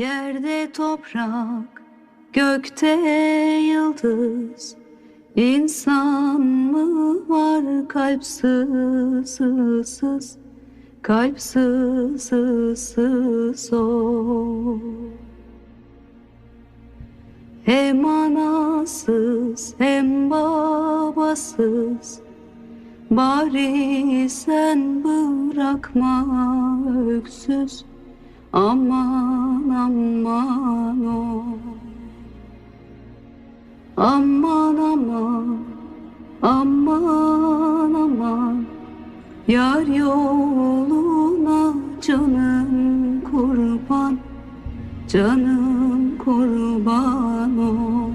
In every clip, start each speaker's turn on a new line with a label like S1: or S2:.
S1: Yerde toprak, gökte yıldız. İnsan mı var kalpsiz, sız, kalpsiz, sız o Hem anasız hem babasız. Bari sen bırakma öksüz Aman aman o. Aman aman aman aman. Yar yoluna canım kurban Canım kurban o.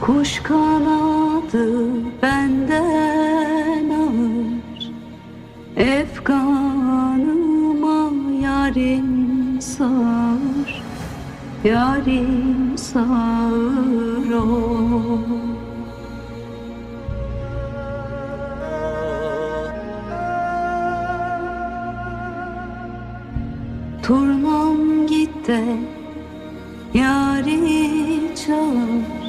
S1: Kuş kanadı benden ağır Efkanıma yarim sağır Yarim sağır o. Turnam git de yari çağır.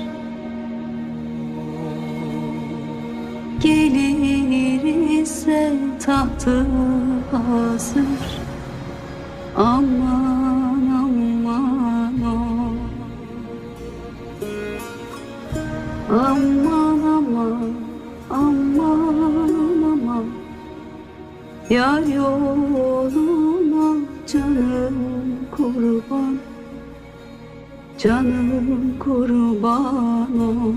S1: Gelir ise tahtı hazır. Aman aman o Aman. Aman aman aman. Yar yoluna canım kurban. Canım kurban o